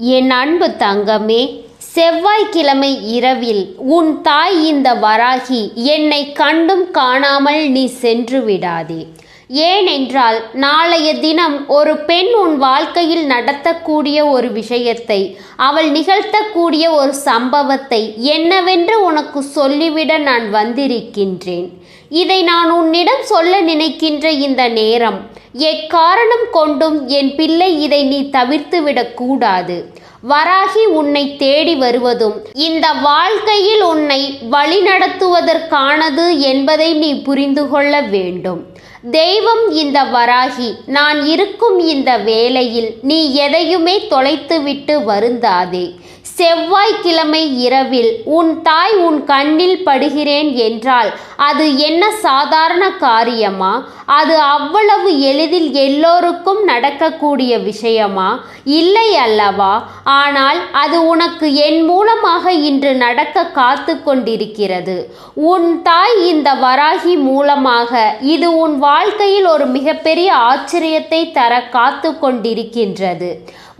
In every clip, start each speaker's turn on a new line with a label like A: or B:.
A: என் அன்பு தங்கமே செவ்வாய்க்கிழமை இரவில் உன் தாய் இந்த வராகி என்னை கண்டும் காணாமல் நீ சென்று விடாதே. ஏனென்றால் நாளைய தினம் ஒரு பெண் உன் வாழ்க்கையில் நடத்தக்கூடிய ஒரு விஷயத்தை அவள் நிகழ்த்தக்கூடிய ஒரு சம்பவத்தை என்னவென்று உனக்கு சொல்லிவிட நான் வந்திருக்கின்றேன். இதை நான் உன்னிடம் சொல்ல நினைக்கின்ற இந்த நேரம் எக்காரணம் கொண்டும் என் பிள்ளை இதை நீ தவிர்த்துவிடக் கூடாது. வராகி உன்னை தேடி வருவதும் இந்த வாழ்க்கையில் உன்னை வழிநடத்துவதற்கானது என்பதை நீ புரிந்து கொள்ள வேண்டும். தெய்வம் இந்த வராகி நான் இருக்கும் இந்த வேளையில் நீ எதையுமே தொலைத்துவிட்டு வருந்தாதே. செவ்வாய்க்கிழமை இரவில் உன் தாய் உன் கண்ணில் படுகிறேன் என்றால் அது என்ன சாதாரண காரியமா? அது அவ்வளவு எளிதில் எல்லோருக்கும் நடக்கக்கூடிய விஷயமா? இல்லை அல்லவா? ஆனால் அது உனக்கு என் மூலமாக இன்று நடக்க காத்து கொண்டிருக்கிறது. உன் தாய் இந்த வராகி மூலமாக இது உன் வாழ்க்கையில் ஒரு மிகப்பெரிய ஆச்சரியத்தை தர காத்து கொண்டிருக்கின்றது.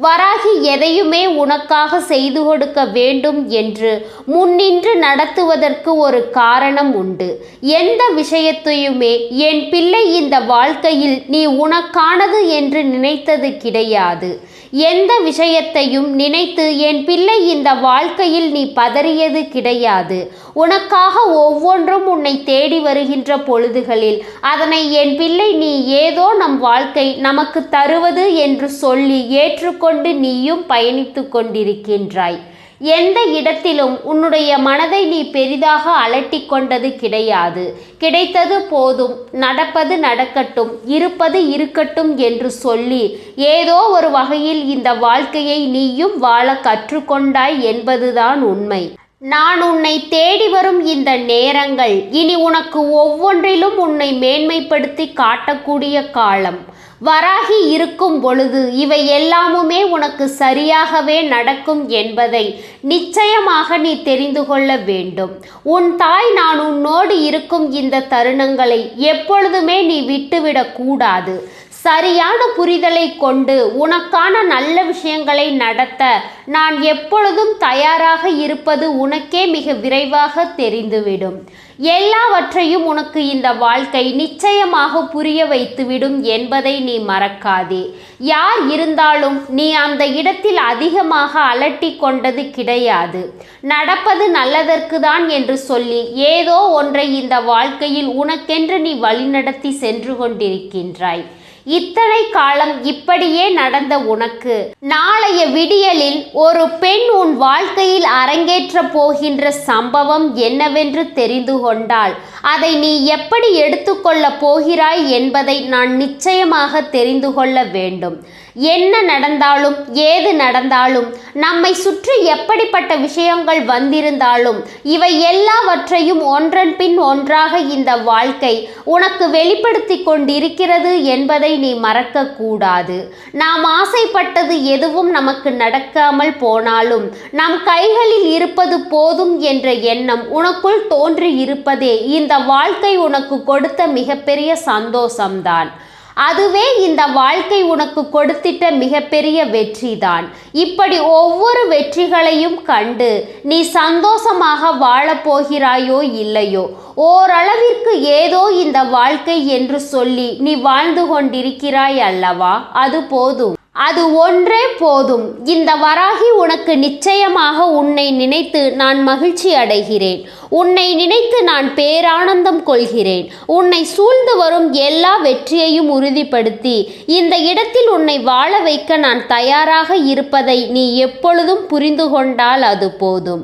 A: வராகி எதையுமே உனக்காக செய்து கொடுக்க வேண்டும் என்று முன்னின்று நடத்துவதற்கு ஒரு காரணம் உண்டு. எந்த விஷயத்தையுமே என் பிள்ளை இந்த வாழ்க்கையில் நீ உனக்கானது என்று நினைத்தது கிடையாது. எந்த விஷயத்தையும் நினைத்து என் பிள்ளை இந்த வாழ்க்கையில் நீ பதறியது கிடையாது. உனக்காக ஒவ்வொன்றும் உன்னை தேடி வருகின்ற பொழுதுகளில் அதனை என் பிள்ளை நீ ஏதோ நம் வாழ்க்கை நமக்கு தருவது என்று சொல்லி ஏற்றுக்கொண்டு நீயும் பயணித்து கொண்டிருக்கின்றாய். எந்த இடத்திலும் உன்னுடைய மனதை நீ பெரிதாக அலட்டி கொண்டது கிடையாது. கிடைத்தது போதும் நடப்பது நடக்கட்டும் இருப்பது இருக்கட்டும் என்று சொல்லி ஏதோ ஒரு வகையில் இந்த வாழ்க்கையை நீயும் வாழ கற்றுக்கொண்டாய் என்பதுதான் உண்மை. நான் உன்னை தேடி வரும் இந்த நேரங்கள் இனி உனக்கு ஒவ்வொன்றிலும் உன்னை மேன்மைப்படுத்தி காட்டக்கூடிய காலம். வராகி இருக்கும் பொழுது இவை எல்லாமுமே உனக்கு சரியாகவே நடக்கும் என்பதை நிச்சயமாக நீ தெரிந்து கொள்ள வேண்டும். உன் தாய் நான் உன்னோடு இருக்கும் இந்த தருணங்களை எப்பொழுதுமே நீ விட்டுவிடக்கூடாது கூடாது. சரியான புரிதலை கொண்டு உனக்கான நல்ல விஷயங்களை நடத்த நான் எப்பொழுதும் தயாராக இருப்பது உனக்கே மிக விரைவாக தெரிந்துவிடும். எல்லாவற்றையும் உனக்கு இந்த வாழ்க்கை நிச்சயமாக புரிய வைத்துவிடும் என்பதை நீ மறக்காதே. யார் இருந்தாலும் நீ அந்த இடத்தில் அதிகமாக அலட்டி கொண்டது கிடையாது. நடப்பது நல்லதற்கு தான் என்று சொல்லி ஏதோ ஒன்றை இந்த வாழ்க்கையில் உனக்கென்று நீ வழிநடத்தி சென்று கொண்டிருக்கின்றாய். இத்தனை காலம் இப்படியே நடந்த உனக்கு. நாளைய விடியலில் ஒரு பெண் உன் வாழ்க்கையில் அரங்கேற்ற போகின்ற சம்பவம் என்னவென்று தெரிந்து கொண்டால் அதை நீ எப்படி எடுத்துக்கொள்ளப் போகிறாய் என்பதை நான் நிச்சயமாக தெரிந்து கொள்ள வேண்டும். என்ன நடந்தாலும் ஏது நடந்தாலும் நம்மை சுற்றி எப்படிப்பட்ட விஷயங்கள் வந்திருந்தாலும் இவை எல்லாவற்றையும் ஒன்றன் பின் ஒன்றாக இந்த வாழ்க்கை உனக்கு வெளிப்படுத்தி கொண்டிருக்கிறது என்பதை நீ மறக்கக்கூடாது. நாம் ஆசைப்பட்டது எதுவும் நமக்கு நடக்காமல் போனாலும் நம் கைகளில் இருப்பது போதும் என்ற எண்ணம் உனக்குள் தோன்றி இருப்பதே இந்த வாழ்க்கை உனக்கு கொடுத்த மிகப்பெரிய சந்தோஷம்தான். அதுவே இந்த வாழ்க்கை உனக்கு கொடுத்திட்ட மிகப்பெரிய வெற்றிதான். இப்படி ஒவ்வொரு வெற்றிகளையும் கண்டு நீ சந்தோஷமாக வாழப்போகிறாயோ இல்லையோ? ஓரளவிற்கு ஏதோ இந்த வாழ்க்கை என்று சொல்லி நீ வாழ்ந்து கொண்டிருக்கிறாய் அல்லவா? அது போதும். அது ஒன்றே போதும். இந்த வராகி உனக்கு நிச்சயமாக உன்னை நினைத்து நான் மகிழ்ச்சி அடைகிறேன். உன்னை நினைத்து நான் பேரானந்தம் கொள்கிறேன். உன்னை சூழ்ந்து வரும் எல்லா வெற்றியையும் உறுதிப்படுத்தி இந்த இடத்தில் உன்னை வாழ வைக்க நான் தயாராக இருப்பதை நீ எப்பொழுதும் புரிந்து கொண்டால் அது போதும்.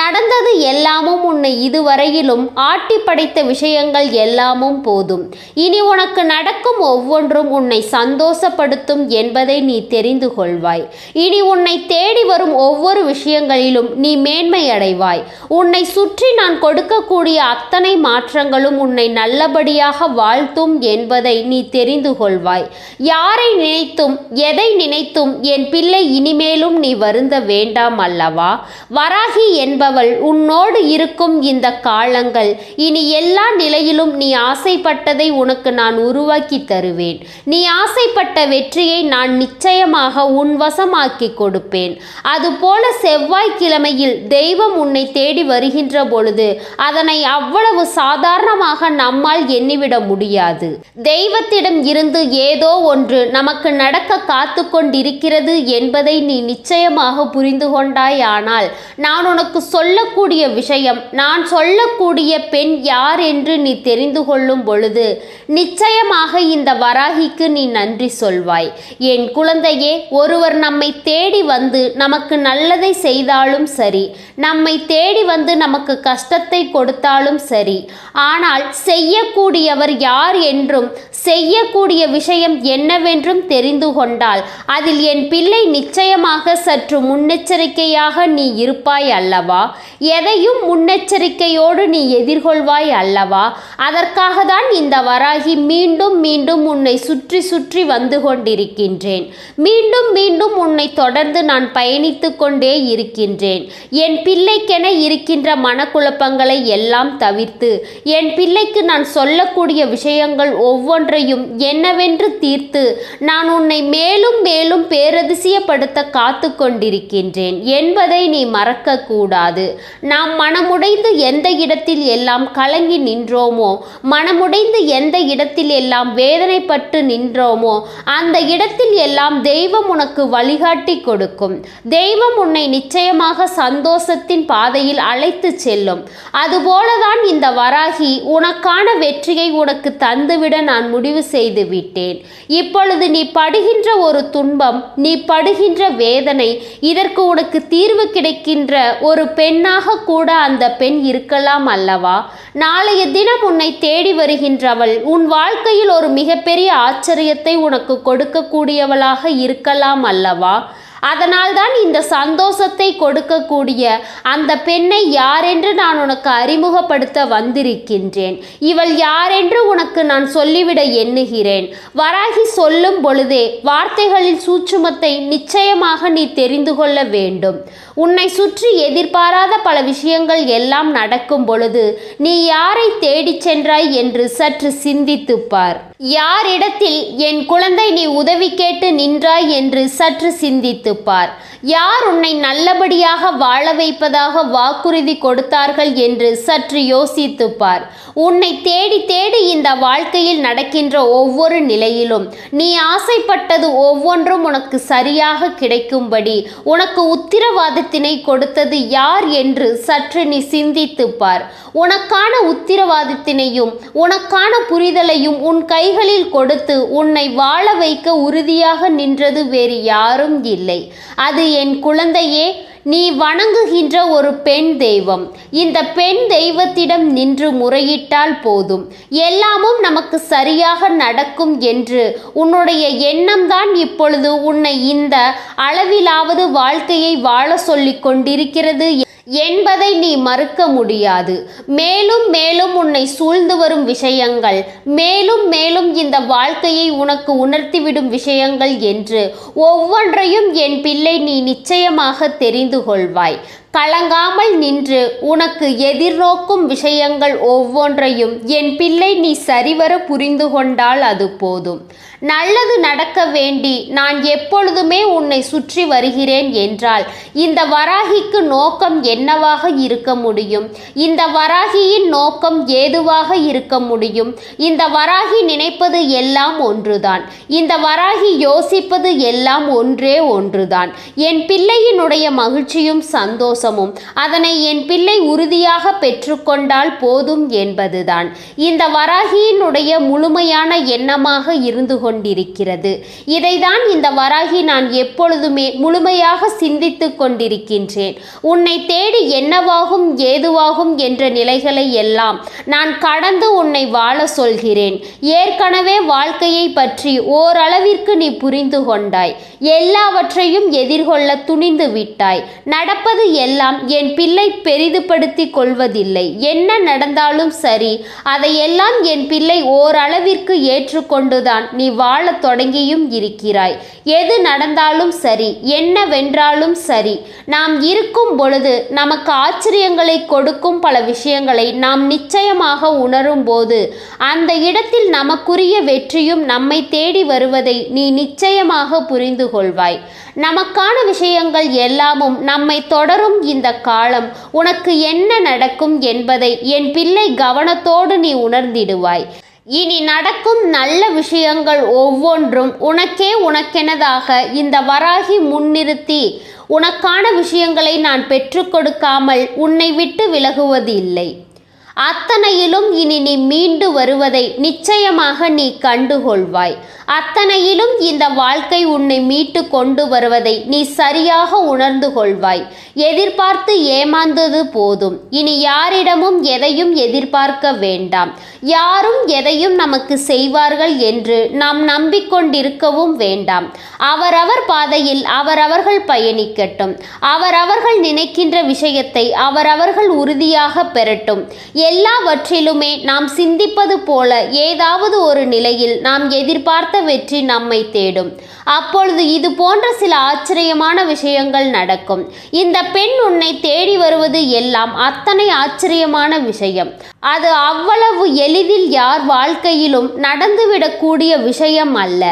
A: நடந்தது எல்லாமும் உன்னை இதுவரையிலும் ஆட்டி படைத்த விஷயங்கள் எல்லாமும் போதும். இனி உனக்கு நடக்கும் ஒவ்வொன்றும் உன்னை சந்தோஷப்படுத்தும் என்பதை நீ தெரிந்து கொள்வாய். இனி உன்னை தேடி வரும் ஒவ்வொரு விஷயங்களிலும் நீ மேன்மை அடைவாய் உன்னை சுற்றி நான் கொடுக்கக்கூடிய அத்தனை மாற்றங்களும் உன்னை நல்லபடியாக வாழ்த்தும் என்பதை நீ தெரிந்து கொள்வாய். யாரை நினைத்தும் எதை நினைத்தும் என் பிள்ளை இனிமேலும் நீ வருந்த வேண்டாம் அல்லவா? வராகி என்பவள் உன்னோடு இருக்கும் இந்த காலங்கள் இனி எல்லா நிலையிலும் நீ ஆசைப்பட்டதை உனக்கு நான் உருவாக்கி தருவேன். நீ ஆசைப்பட்ட வெற்றியை நான் நிச்சயம் நிச்சயமாக உன் வசமாக்கி கொடுப்பேன். அதுபோல செவ்வாய்க்கிழமையில் தெய்வம் உன்னை தேடி வருகின்ற பொழுது அதனை அவ்வளவு சாதாரணமாக நம்மால் எண்ணிவிட முடியாது. தெய்வத்திடம் இருந்து ஏதோ ஒன்று நமக்கு நடக்க காத்து கொண்டிருக்கிறது என்பதை நீ நிச்சயமாக புரிந்து கொண்டாயானால் நான் உனக்கு சொல்லக்கூடிய விஷயம் நான் சொல்லக்கூடிய பெண் யார் என்று நீ தெரிந்து கொள்ளும் பொழுது நிச்சயமாக இந்த வராகிக்கு நீ நன்றி சொல்வாய். என் குழந்தையே ஒருவர் நம்மை தேடி வந்து நமக்கு நல்லதை செய்தாலும் சரி நம்மை தேடி வந்து நமக்கு கஷ்டத்தை கொடுத்தாலும் சரி. ஆனால் செய்யக்கூடியவர் யார் என்றும் செய்யக்கூடிய விஷயம் என்னவென்றும் தெரிந்து கொண்டால் அதில் என் பிள்ளை நிச்சயமாக சற்று முன்னெச்சரிக்கையாக நீ இருப்பாய் அல்லவா? எதையும் முன்னெச்சரிக்கையோடு நீ எதிர்கொள்வாய் அல்லவா? அதற்காக தான் இந்த வராகி மீண்டும் மீண்டும் உன்னை சுற்றி சுற்றி வந்து கொண்டிருக்கின்றேன். மீண்டும் மீண்டும் உன்னை தொடர்ந்து நான் பயணித்து கொண்டே இருக்கின்றேன். என் பிள்ளைக்கென இருக்கின்ற மனக்குழப்பங்களை எல்லாம் தவிர்த்து என் பிள்ளைக்கு நான் சொல்லக்கூடிய விஷயங்கள் ஒவ்வொன்றையும் என்னவென்று தீர்த்து நான் உன்னை மேலும் மேலும் பேரதிசயப்படுத்த காத்து கொண்டிருக்கின்றேன் என்பதை நீ மறக்கக்கூடாது. நாம் மனமுடைந்து எந்த இடத்தில் எல்லாம் கலங்கி நின்றோமோ மனமுடைந்து எந்த இடத்தில் எல்லாம் வேதனைப்பட்டு நின்றோமோ அந்த இடத்தில் எல்லாம் தெய்வம் உனக்கு வழிகாட்டி கொடுக்கும். தெய்வம் உன்னை நிச்சயமாக சந்தோஷத்தின் பாதையில் அழைத்து செல்லும். அதுபோலதான் இந்த வராகி உனக்கான வெற்றியை உனக்கு தந்துவிட நான் முடிவு செய்து விட்டேன். இப்பொழுது நீ படுகின்ற ஒரு துன்பம் நீ படுகின்ற வேதனை இதற்கு உனக்கு தீர்வு கிடைக்கின்ற ஒரு பெண்ணாக கூட அந்த பெண் இருக்கலாம் அல்லவா? நாளைய தினம் உன்னை தேடி வருகின்றவள் உன் வாழ்க்கையில் ஒரு மிகப்பெரிய ஆச்சரியத்தை உனக்கு கொடுக்கக்கூடியவளா கொடுக்கக்கூடியவளாக இருக்கலாம் அல்லவா? அதனால்தான் இந்த சந்தோஷத்தை கொடுக்கக்கூடிய அந்த பெண்ணை யாரென்று நான் உனக்கு அறிமுகப்படுத்த வந்திருக்கின்றேன். இவள் யாரென்று உனக்கு நான் சொல்லிவிட எண்ணுகிறேன். வராகி சொல்லும் பொழுதே வார்த்தைகளில் சூட்சுமத்தை நிச்சயமாக நீ தெரிந்து கொள்ள வேண்டும். உன்னை சுற்றி எதிர்பாராத பல விஷயங்கள் எல்லாம் நடக்கும் பொழுது நீ யாரை தேடிச் சென்றாய் என்று சற்று சிந்தித்துப்பார் யாரிடத்தில் என் குழந்தை நீ உதவி கேட்டு நின்றாய் என்று சற்று சிந்தித்துப் பார் யார் உன்னை நல்லபடியாக வாழ வைப்பதாக வாக்குறுதி கொடுத்தார்கள் என்று சற்று யோசித்து பார் உன்னை தேடி தேடி இந்த வாழ்க்கையில் நடக்கின்ற ஒவ்வொரு நிலையிலும் நீ ஆசைப்பட்டது ஒவ்வொன்றும் உனக்கு சரியாக கிடைக்கும்படி உனக்கு உத்திரவாதத்தினை கொடுத்தது யார் என்று சற்று நீ சிந்தித்து பார் உனக்கான உத்திரவாதத்தினையும் உனக்கான புரிதலையும் உன் கை கைகளில் கொடுத்து உன்னை வாழ வைக்க உறுதியாக நின்றது வேறு யாரும் இல்லை. அது என் குழந்தையே நீ வணங்குகின்ற ஒரு பெண் தெய்வம். இந்த பெண் தெய்வத்திடம் நின்று முறையிட்டால் போதும். எல்லாமும் நமக்கு சரியாக நடக்கும் என்று உன்னுடைய எண்ணம்தான் இப்பொழுது உன்னை இந்த அளவிலாவது வாழ்க்கையை வாழ சொல்லிக் கொண்டிருக்கிறது என்பதை நீ மறுக்க முடியாது. மேலும் மேலும் உன்னை சூழ்ந்து வரும் விஷயங்கள் மேலும் மேலும் இந்த வாழ்க்கையை உனக்கு உணர்த்திவிடும் விஷயங்கள் என்று ஒவ்வொன்றையும் என் பிள்ளை நீ நிச்சயமாக தெரிந்து கொள்வாய். கலங்காமல் நின்று உனக்கு எதிர்நோக்கும் விஷயங்கள் ஒவ்வொன்றையும் என் பிள்ளை நீ சரிவர புரிந்து கொண்டால் அது போதும். நல்லது நடக்க வேண்டி நான் எப்பொழுதுமே உன்னை சுற்றி வருகிறேன் என்றால் இந்த வராகிக்கு நோக்கம் என்னவாக இருக்க முடியும்? இந்த வராகியின் நோக்கம் ஏதுவாக இருக்க முடியும்? இந்த வராகி நினைப்பது எல்லாம் ஒன்றுதான். இந்த வராகி யோசிப்பது எல்லாம் ஒன்றே ஒன்றுதான். என் பிள்ளையினுடைய மகிழ்ச்சியும் சந்தோஷமும் அதனை என் பிள்ளை உறுதியாக பெற்றுக்கொண்டால் போதும் என்பதுதான். இந்த வராகியினுடைய முழுமையான எண்ணமாக இருந்து கொண்டிருக்கிறது. இதைதான் இந்த வராகி நான் எப்பொழுதுமே முழுமையாக சிந்தித்து கொண்டிருக்கின்றேன். உன்னை தேடி என்னவாகும் ஏதுவாகும் என்ற நிலைகளை எல்லாம் நான் கடந்து உன்னை வாழ சொல்கிறேன். ஏற்கனவே வாழ்க்கையை பற்றி ஓரளவிற்கு நீ புரிந்து கொண்டாய். எல்லாவற்றையும் எதிர்கொள்ள துணிந்து விட்டாய். நடப்பது எல்லாம் எல்லாம் என் பிள்ளை பெரிதுபடுத்தி கொள்வதில்லை. என்ன நடந்தாலும் சரி அதையெல்லாம் என் பிள்ளை ஓரளவிற்கு ஏற்றுக்கொண்டுதான் நீ வாழத் தொடங்கியும் இருக்கிறாய். எது நடந்தாலும் சரி என்னவென்றாலும் சரி நாம் இருக்கும் பொழுது நமக்கு ஆச்சரியங்களை கொடுக்கும் பல விஷயங்களை நாம் நிச்சயமாக உணரும் போது அந்த இடத்தில் நமக்குரிய வெற்றியும் நம்மை தேடி வருவதை நீ நிச்சயமாக புரிந்து கொள்வாய். நமக்கான விஷயங்கள் எல்லாமும் நம்மை தொடரும் இந்த காலம். உனக்கு என்ன நடக்கும் என்பதை என் பிள்ளை கவனத்தோடு நீ உணர்ந்திடுவாய். இனி நடக்கும் நல்ல விஷயங்கள் ஒவ்வொன்றும் உனக்கே உனக்கெனதாக இந்த வராகி முன்னிறுத்தி உனக்கான விஷயங்களை நான் பெற்றுக் கொடுக்காமல் உன்னை விட்டு விலகுவது இல்லை அத்தனையிலும் இனி நீ மீண்டு வருவதை நிச்சயமாக நீ கண்டுகொள்வாய். அத்தனையிலும் இந்த வாழ்க்கை உன்னை மீட்டு கொண்டு வருவதை நீ சரியாக உணர்ந்து கொள்வாய். எதிர்பார்த்து ஏமாந்தது போதும். இனி யாரிடமும் எதையும் எதிர்பார்க்க வேண்டாம். யாரும் எதையும் நமக்கு செய்வார்கள் என்று நாம் நம்பிக்கொண்டிருக்கவும் வேண்டாம். அவரவர் பாதையில் அவரவர்கள் பயணிக்கட்டும். அவரவர்கள் நினைக்கின்ற விஷயத்தை அவரவர்கள் உறுதியாக பெறட்டும். எல்லாவற்றிலுமே நாம் சிந்திப்பது போல ஏதாவது ஒரு நிலையில் நாம் எதிர்பார்த்த வெற்றி நம்மை தேடும். அப்பொழுது இது போன்ற சில ஆச்சரியமான விஷயங்கள் நடக்கும். இந்த பெண் உன்னை தேடி வருவது எல்லாம் அத்தனை ஆச்சரியமான விஷயம். அது அவ்வளவு எளிதில் யார் வாழ்க்கையிலும் நடந்துவிடக்கூடிய விஷயம் அல்ல.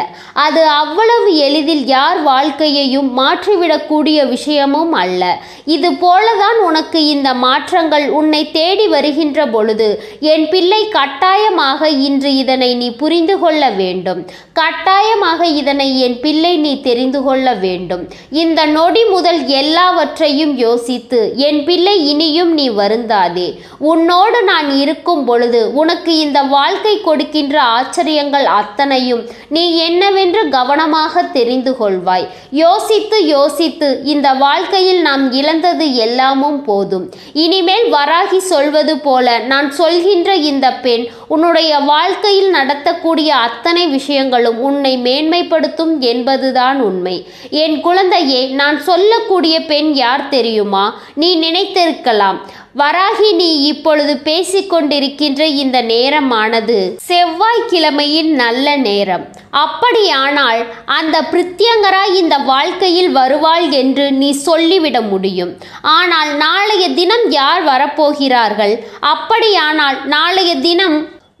A: அது அவ்வளவு எளிதில் யார் வாழ்க்கையையும் மாற்றிவிடக்கூடிய விஷயமும் அல்ல. இது போலதான் உனக்கு இந்த மாற்றங்கள் உன்னை தேடி வருகின்ற பொழுது என் பிள்ளை கட்டாயமாக இன்று இதனை நீ புரிந்து கொள்ள வேண்டும். கட்டாயமாக இதனை என் பிள்ளை நீ தெரிந்து கொள்ள வேண்டும். இந்த நொடி முதல் எல்லாவற்றையும் யோசித்து என் பிள்ளை இனியும் நீ வருந்தாதே. உன்னோடு நான் இருக்கும் பொழுது உனக்கு இந்த வாழ்க்கை கொடுக்கின்ற ஆச்சரியங்கள் அத்தனையும் நீ என்னவென்று கவனமாக தெரிந்து கொள்வாய். யோசித்து யோசித்து இந்த வாழ்க்கையில் நாம் இழந்தது எல்லாமும் போதும். இனிமேல் வராகி சொல்வது போல நான் சொல்கின்ற இந்த பெண் உன்னுடைய வாழ்க்கையில் நடத்தக்கூடிய அத்தனை விஷயங்களும் உன்னை மேன்மைப்படுத்தும் என்பதுதான் உண்மை. என் குழந்தையே நான் சொல்லக்கூடிய பெண் யார் தெரியுமா? நீ நினைத்திருக்கலாம். வராகி நீ இப்பொழுது பேசிக்கொண்டிருக்கின்ற இந்த நேரமானது செவ்வாய்க்கிழமையின் நல்ல நேரம். அப்படியானால் அந்த பிரித்தியங்கரா இந்த வாழ்க்கையில் வருவாள் என்று நீ சொல்லிவிட முடியும். ஆனால் நாளைய தினம் யார் வரப்போகிறார்கள்? அப்படியானால் நாளைய தினம்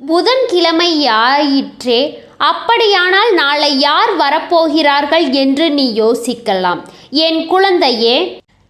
A: புதன்கிழமை ஆயிற்றே அப்படியானால் நாளை யார் வரப்போகிறார்கள் என்று நீ யோசிக்கலாம். என் குழந்தையே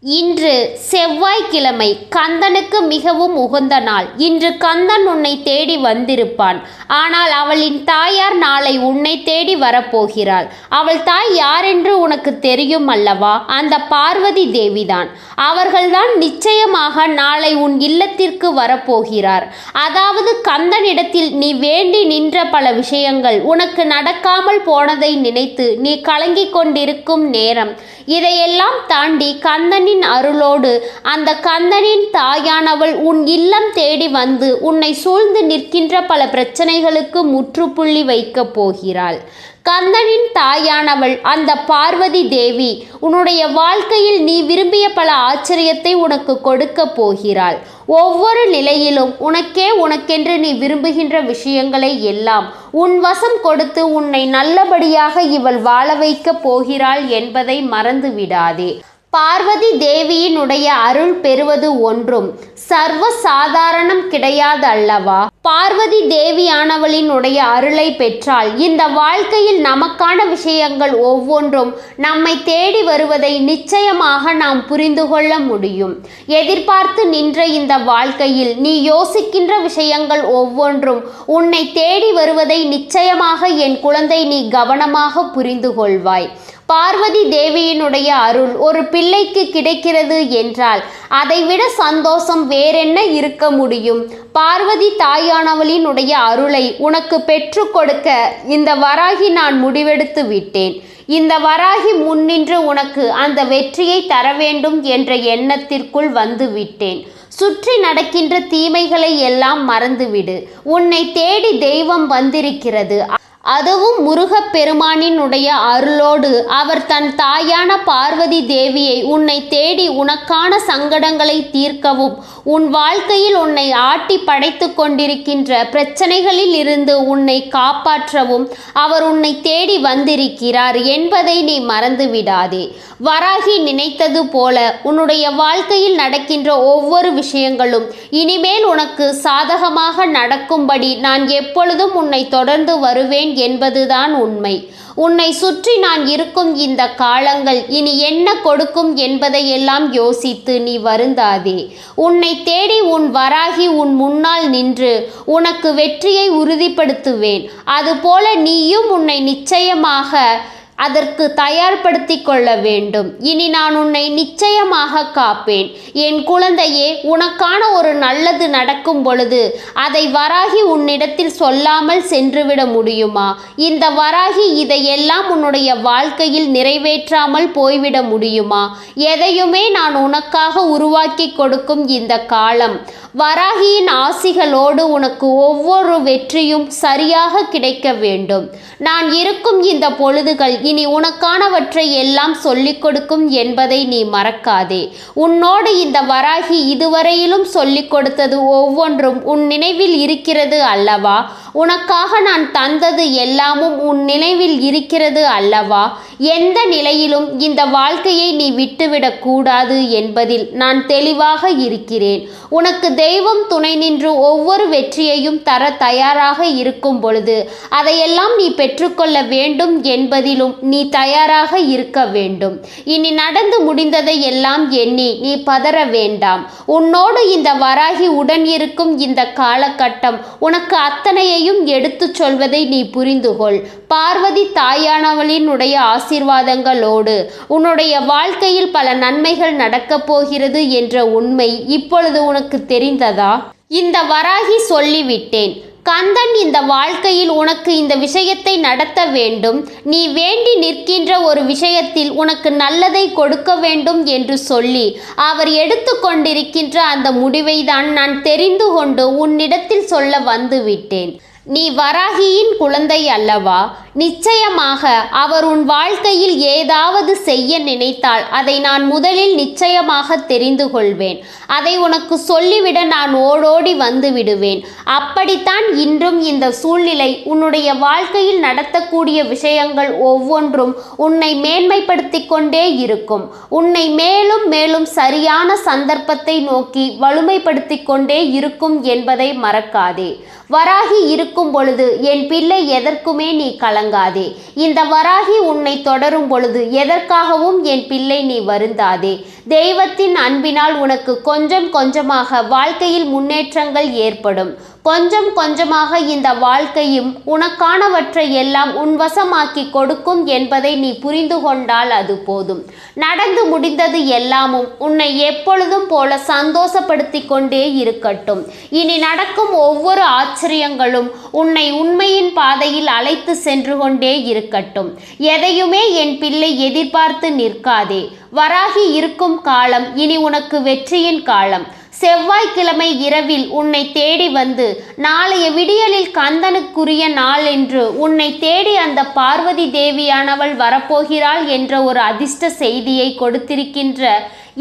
A: இன்று செவ்வாய்க்கிழமை கந்தனுக்கு மிகவும் உகந்த நாள். இன்று கந்தன் உன்னை தேடி வந்திருப்பான். ஆனால் அவளின் தாயார் நாளை உன்னை தேடி வரப்போகிறாள். அவள் தாய் யாரென்று உனக்கு தெரியும் அல்லவா? அந்த பார்வதி தேவிதான். அவர்கள்தான் நிச்சயமாக நாளை உன் இல்லத்திற்கு வரப்போகிறார். அதாவது கந்தனிடத்தில் நீ வேண்டி நின்ற பல விஷயங்கள் உனக்கு நடக்காமல் போனதை நினைத்து நீ கலங்கிக் கொண்டிருக்கும் நேரம். இதையெல்லாம் தாண்டி கந்தனின் அருளோடு அந்த கந்தனின் தாயானவள் உன் இல்லம் தேடி வந்து உன்னை சூழ்ந்து நிற்கின்ற பல பிரச்சனைகளுக்கு முற்றுப்புள்ளி வைக்கப் போகிறாள். கந்தனின் தாயானவள் அந்த பார்வதி தேவி உன்னுடைய வாழ்க்கையில் நீ விரும்பிய பல ஆச்சரியத்தை உனக்கு கொடுக்க போகிறாள். ஒவ்வொரு நிலையிலும் உனக்கே உனக்கென்று நீ விரும்புகின்ற விஷயங்களை எல்லாம் உன் வசம் கொடுத்து உன்னை நல்லபடியாக இவள் வாழ வைக்கப் போகிறாள் என்பதை மறந்து விடாதே பார்வதி தேவியினுடைய அருள் பெறுவது ஒன்றும். சர்வ சாதாரணம் கிடையாது அல்லவா? பார்வதி தேவியானவளினுடைய அருளை பெற்றால் இந்த வாழ்க்கையில் நமக்கான விஷயங்கள் ஒவ்வொன்றும் நம்மை தேடி வருவதை நிச்சயமாக நாம் புரிந்து கொள்ள முடியும். எதிர்பார்த்து நின்ற இந்த வாழ்க்கையில் நீ யோசிக்கின்ற விஷயங்கள் ஒவ்வொன்றும் உன்னை தேடி வருவதை நிச்சயமாக என் குழந்தை நீ கவனமாக புரிந்து கொள்வாய். பார்வதி தேவியினுடைய அருள் ஒரு பிள்ளைக்கு கிடைக்கிறது என்றால் அதைவிட சந்தோஷம் வேறென்ன இருக்க முடியும்? பார்வதி தாயானவளினுடைய அருளை உனக்கு பெற்று கொடுக்க இந்த வராகி நான் முடிவெடுத்து விட்டேன். இந்த வராகி முன்னின்று உனக்கு அந்த வெற்றியை தர வேண்டும் என்ற எண்ணத்திற்குள் வந்து விட்டேன். சுற்றி நடக்கின்ற தீமைகளை எல்லாம் மறந்துவிடு. உன்னை தேடி தெய்வம் வந்திருக்கிறது. அதுவும் முருகப்பெருமானினுடைய அருளோடு. அவர் தன் தாயான பார்வதி தேவியை உன்னை தேடி உனக்கான சங்கடங்களை தீர்க்கவும் உன் வாழ்க்கையில் உன்னை ஆட்டி படைத்து கொண்டிருக்கின்ற பிரச்சனைகளில் இருந்து உன்னை காப்பாற்றவும் அவர் உன்னை தேடி வந்திருக்கிறார் என்பதை நீ மறந்து விடாதே வராகி நினைத்தது போல உன்னுடைய வாழ்க்கையில் நடக்கின்ற ஒவ்வொரு விஷயங்களும் இனிமேல் உனக்கு சாதகமாக நடக்கும்படி நான் எப்பொழுதும் உன்னை தொடர்ந்து வருவேன் என்பதுதான் உண்மை. உன்னை சுற்றி நான் இருக்கும் இந்த காலங்கள் இனி என்ன கொடுக்கும் என்பதையெல்லாம் யோசித்து நீ வருந்தாதே. உன்னை தேடி உன் வராகி உன் முன்னால் நின்று உனக்கு வெற்றியை உறுதிப்படுத்துவேன். அதுபோல நீயும் உன்னை நிச்சயமாக அதற்கு தயார்படுத்தி கொள்ள வேண்டும். இனி நான் உன்னை நிச்சயமாக காப்பேன். என் குழந்தையே உனக்கான ஒரு நல்லது நடக்கும் பொழுது அதை வராகி உன்னிடத்தில் சொல்லாமல் சென்றுவிட முடியுமா? இந்த வராகி இதையெல்லாம் உன்னுடைய வாழ்க்கையில் நிறைவேற்றாமல் போய்விட முடியுமா? எதையுமே நான் உனக்காக உருவாக்கி கொடுக்கும் இந்த காலம். வராகியின் ஆசிகளோடு உனக்கு ஒவ்வொரு வெற்றியும் சரியாக கிடைக்க வேண்டும். நான் இருக்கும் இந்த பொழுதுகள் இனி உனக்கானவற்றை எல்லாம் சொல்லிக் கொடுக்கும் என்பதை நீ மறக்காதே. உன்னோடு இந்த வராகி இதுவரையிலும் சொல்லிக் கொடுத்தது ஒவ்வொன்றும் உன் நினைவில் இருக்கிறது அல்லவா? உனக்காக நான் தந்தது எல்லாமும் உன் நினைவில் இருக்கிறது அல்லவா? எந்த நிலையிலும் இந்த வாழ்க்கையை நீ விட்டுவிடக் கூடாது என்பதில் நான் தெளிவாக இருக்கிறேன். உனக்கு தெய்வம் துணை நின்று ஒவ்வொரு வெற்றியையும் தர தயாராக இருக்கும் பொழுது அதையெல்லாம் நீ பெற்றுக்கொள்ள வேண்டும் என்பதிலும் நீ தயாராக இருக்க வேண்டும். இனி நடந்து முடிந்ததை எல்லாம் எண்ணி நீ பதற வேண்டாம். உன்னோடு இந்த வராகி உடன் இருக்கும் இந்த காலகட்டம் உனக்கு அத்தனையையும் எடுத்துச் சொல்வதை நீ புரிந்துகொள். பார்வதி தாயானவளினுடைய ஆசீர்வாதங்களோடு உன்னுடைய வாழ்க்கையில் பல நன்மைகள் நடக்கப் போகிறது என்ற உண்மை இப்பொழுது உனக்கு தெரிந்ததா? இந்த வராகி சொல்லிவிட்டேன். கந்தன் இந்த வாழ்க்கையில் உனக்கு இந்த விஷயத்தை நடத்த வேண்டும். நீ வேண்டி நிற்கின்ற ஒரு விஷயத்தில் உனக்கு நல்லதை கொடுக்க வேண்டும் என்று சொல்லி அவர் எடுத்துக்கொண்டிருக்கின்ற அந்த முடிவை தான் நான் தெரிந்து கொண்டு உன்னிடத்தில் சொல்ல வந்துவிட்டேன் நீ வராகியின் குழந்தை அல்லவா? நிச்சயமாக அவர் உன் வாழ்க்கையில் ஏதாவது செய்ய நினைத்தால் அதை நான் முதலில் நிச்சயமாக தெரிந்து கொள்வேன். அதை உனக்கு சொல்லிவிட நான் ஓடோடி வந்து விடுவேன். அப்படித்தான் இன்றும் இந்த சூழ்நிலை உன்னுடைய வாழ்க்கையில் நடத்தக்கூடிய விஷயங்கள் ஒவ்வொன்றும் உன்னை மேன்மைப்படுத்தி கொண்டே இருக்கும். உன்னை மேலும் மேலும் சரியான சந்தர்ப்பத்தை நோக்கி வலுமைப்படுத்தி கொண்டே இருக்கும் என்பதை மறக்காதே. வராகி இருக்கும் பொழுது என் பிள்ளை எதற்குமே நீ கலங்காதே இந்த வராகி உன்னை தொடரும் பொழுது எதற்காகவும் என் பிள்ளை நீ வருந்தாதே. தெய்வத்தின் அன்பினால் உனக்கு கொஞ்சம் கொஞ்சமாக வாழ்க்கையில் முன்னேற்றங்கள் ஏற்படும். கொஞ்சம் கொஞ்சமாக இந்த வாழ்க்கையும் உனக்கானவற்றை எல்லாம் உன் வசமாக்கி கொடுக்கும் என்பதை நீ புரிந்து கொண்டால் அது போதும். நடந்து முடிந்தது எல்லாமும் உன்னை எப்பொழுதும் போல சந்தோஷப்படுத்தி கொண்டே இருக்கட்டும். இனி நடக்கும் ஒவ்வொரு ஆச்சரியங்களும் உன்னை உண்மையின் பாதையில் அழைத்து சென்று கொண்டே இருக்கட்டும். எதையுமே என் பிள்ளை எதிர்பார்த்து நிற்காதே. வராகி இருக்கும் காலம் இனி உனக்கு வெற்றியின் காலம். செவ்வாய்க்கிழமை இரவில் உன்னை தேடி வந்து நாளைய விடியலில் கந்தனுக்குரிய நாள் என்று உன்னை தேடி அந்த பார்வதி தேவியானவள் வரப்போகிறாள் என்ற ஒரு அதிர்ஷ்ட செய்தியை கொடுத்திருக்கின்ற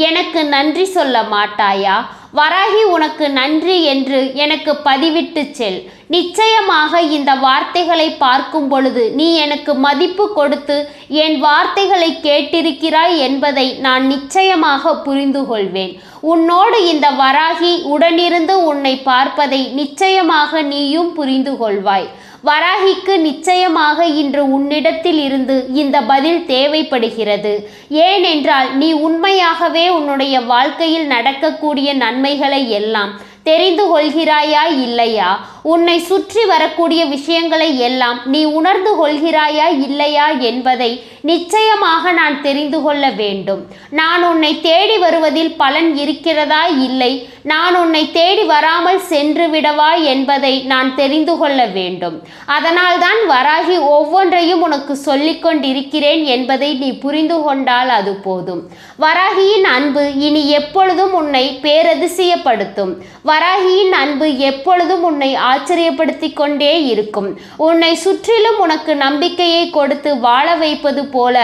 A: எனக்கு நன்றி சொல்ல மாட்டாயா? வராகி உனக்கு நன்றி என்று எனக்கு பதிவிட்டு செல். நிச்சயமாக இந்த வார்த்தைகளை பார்க்கும் பொழுது நீ எனக்கு மதிப்பு கொடுத்து என் வார்த்தைகளை கேட்டிருக்கிறாய் என்பதை நான் நிச்சயமாக புரிந்து கொள்வேன் உன்னோடு இந்த வராகி உடனிருந்து உன்னை பார்ப்பதை நிச்சயமாக நீயும் புரிந்து கொள்வாய் வராகிக்கு நிச்சயமாக இன்று உன்னிடத்தில் இருந்து இந்த பதில் தேவைப்படுகிறது. ஏனென்றால் நீ உண்மையாகவே உன்னுடைய வாழ்க்கையில் நடக்கக்கூடிய நன்மைகளை எல்லாம் தெரிந்து கொள்கிறாயா இல்லையா? உன்னை சுற்றி வரக்கூடிய விஷயங்களை எல்லாம் நீ உணர்ந்து கொள்கிறாயா இல்லையா என்பதை நிச்சயமாக நான் தெரிந்து கொள்ள வேண்டும். நான் உன்னை தேடி வருவதில் பலன் இருக்கிறதா இல்லை? நான் உன்னை தேடி வராமல் சென்று விடவா என்பதை நான் தெரிந்து கொள்ள வேண்டும். அதனால்தான் வராகி ஒவ்வொன்றையும் உனக்கு சொல்லிக் கொண்டிருக்கிறேன் என்பதை நீ புரிந்து கொண்டால் அது போதும். வராகியின் அன்பு இனி எப்பொழுதும் உன்னை பேரதிசயப்படுத்தும். வராகியின் அன்பு எப்பொழுதும் உன்னை ஆச்சரியப்படுத்திக் கொண்டே இருக்கும். உன்னை சுற்றிலும் உனக்கு நம்பிக்கையை கொடுத்து வாழ வைப்பது போல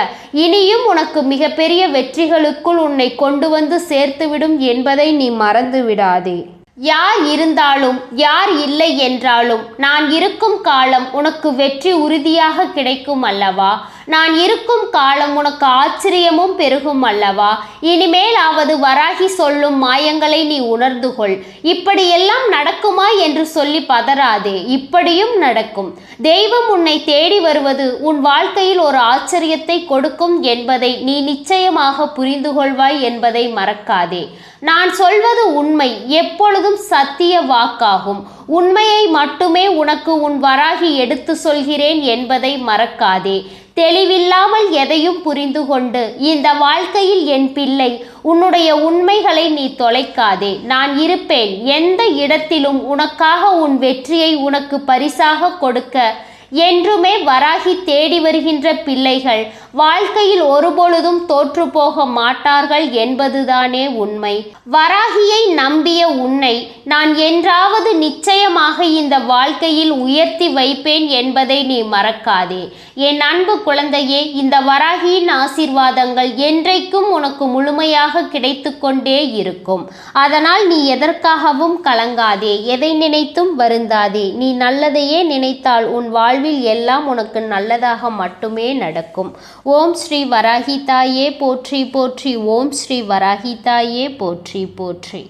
A: இனியும் உனக்கு மிகப்பெரிய வெற்றிகளுக்குள் உன்னை கொண்டு வந்து சேர்த்துவிடும் என்பதை நீ மறந்து விடாதே யார் இருந்தாலும் யார் இல்லை என்றாலும் நான் இருக்கும் காலம் உனக்கு வெற்றி உறுதியாக கிடைக்கும் அல்லவா? நான் இருக்கும் காலம் உனக்கு ஆச்சரியமும் பெருகும் அல்லவா? இனிமேலாவது வராகி சொல்லும் மாயங்களை நீ உணர்ந்து கொள். இப்படியெல்லாம் நடக்குமா என்று சொல்லி பதறாதே இப்படியும் நடக்கும். தெய்வம் உன்னை தேடி வருவது உன் வாழ்க்கையில் ஒரு ஆச்சரியத்தை கொடுக்கும் என்பதை நீ நிச்சயமாக புரிந்து கொள்வாய் என்பதை மறக்காதே. நான் சொல்வது உண்மை எப்பொழுதும் சத்திய வாக்காகும். உண்மையை மட்டுமே உனக்கு உன் வராகி எடுத்து சொல்கிறேன் என்பதை மறக்காதே. தெளிவில்லாமல் எதையும் புரிந்து கொண்டு இந்த வாழ்க்கையில் என் பிள்ளை உன்னுடைய உண்மைகளை நீ தொலைக்காதே. நான் இருப்பேன். எந்த இடத்திலும் உனக்காக உன் வெற்றியை உனக்கு பரிசாக கொடுக்க என்றுமே வராகி தேடி வருகின்ற பிள்ளைகள். வாழ்க்கையில் ஒருபொழுதும் தோற்று போக மாட்டார்கள் என்பதுதானே உண்மை. வராகியை நம்பிய உன்னை நான் என்றாவது நிச்சயமாக இந்த வாழ்க்கையில் உயர்த்தி வைப்பேன் என்பதை நீ மறக்காதே. என் அன்பு குழந்தையே இந்த வராகியின் ஆசீர்வாதங்கள் என்றைக்கும் உனக்கு முழுமையாக கிடைத்து கொண்டே இருக்கும். அதனால் நீ எதற்காகவும் கலங்காதே. எதை நினைத்தும் வருந்தாதே. நீ நல்லதையே நினைத்தால் உன் வாழ்வில் எல்லாம் உனக்கு நல்லதாக மட்டுமே நடக்கும். ஓம் ஸ்ரீ வராகி தாயே போற்றி போற்றி. ஓம் ஸ்ரீ வராகி தாயே போற்றி போற்றி.